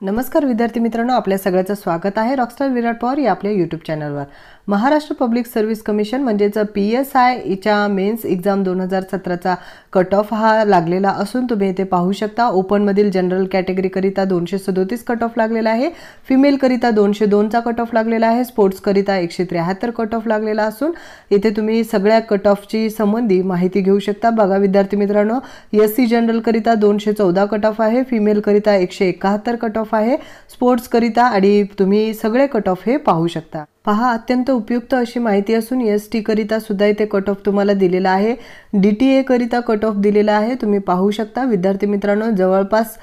नमस्कार विद्यार्थी मित्रांनो आपल्या सगळ्याचं स्वागत आहे रॉकस्टार विराट पवार या आपल्या यूट्यूब चॅनलवर महाराष्ट्र पब्लिक सर्व्हिस कमिशन म्हणजेच पी एस आयच्या मेन्स एक्झाम दोन हजार सतराचा कट ऑफ हा लागलेला असून तुम्ही इथे पाहू शकता ओपनमधील जनरल कॅटेगरीकरिता दोनशे सदोतीस कट ऑफ लागलेला आहे फिमेलकरिता दोनशे दोनचा कट ऑफ लागलेला आहे स्पोर्ट्सकरिता एकशे त्र्याहत्तर कट ऑफ लागलेला असून इथे तुम्ही सगळ्या कट ऑफची संबंधी माहिती घेऊ शकता. बघा विद्यार्थी मित्रांनो एस सी जनरलकरिता दोनशे चौदा कट ऑफ आहे फिमेलकरिता एकशे एकाहत्तर कट ऑफ आहे. स्पोर्ट्सकरिता आणि तुम्ही सगळे कट ऑफ हे पाहू शकता. पहा अत्यंत उपयुक्त अशी माहिती असून एस टीकरिता सुद्धा इथे कट ऑफ तुम्हाला दिलेला आहे. डी टी एकरिता कट ऑफ दिलेला आहे. तुम्ही पाहू शकता. विद्यार्थी मित्रांनो जवळपास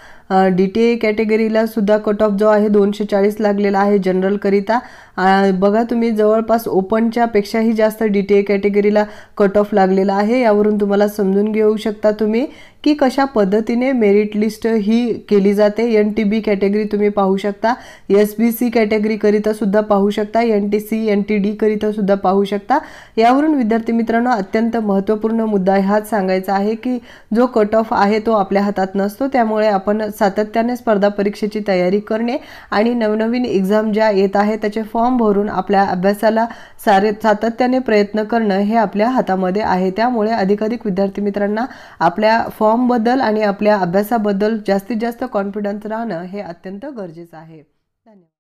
डी टी ए कॅटेगरीला सुद्धा कट ऑफ जो आहे दोनशे चाळीस लागलेला आहे जनरलकरिता बघा तुम्ही जवळपास ओपनच्या पेक्षाही जास्त डी टी ए कॅटेगरीला कट ऑफ लागलेला आहे. यावरून तुम्हाला समजून घेऊ शकता तुम्ही की कशा पद्धतीने मेरिट लिस्ट ही केली जाते. एन टी बी कॅटेगरी तुम्ही पाहू शकता. एस बी सी कॅटेगरीकरिता सुद्धा पाहू शकता. N T C N T डीकरिता सुद्धा पाहू शकता. यावरून विद्यार्थी मित्रांनो अत्यंत महत्त्वपूर्ण मुद्दा हाच सांगायचा आहे की जो कट ऑफ आहे तो आपल्या हातात नसतो. त्यामुळे आपण सातत्याने स्पर्धा परीक्षेची तयारी करणे आणि नवनवीन एक्झाम ज्या येत आहेत त्याचे फॉर्म भरून आपल्या अभ्यासाला सारे सातत्याने प्रयत्न करणं हे आपल्या हातामध्ये आहे. त्यामुळे अधिकाधिक विद्यार्थी मित्रांना आपल्या फॉर्मबद्दल आणि आपल्या अभ्यासाबद्दल जास्तीत जास्त कॉन्फिडन्स राहणं हे अत्यंत गरजेचं आहे. धन्यवाद.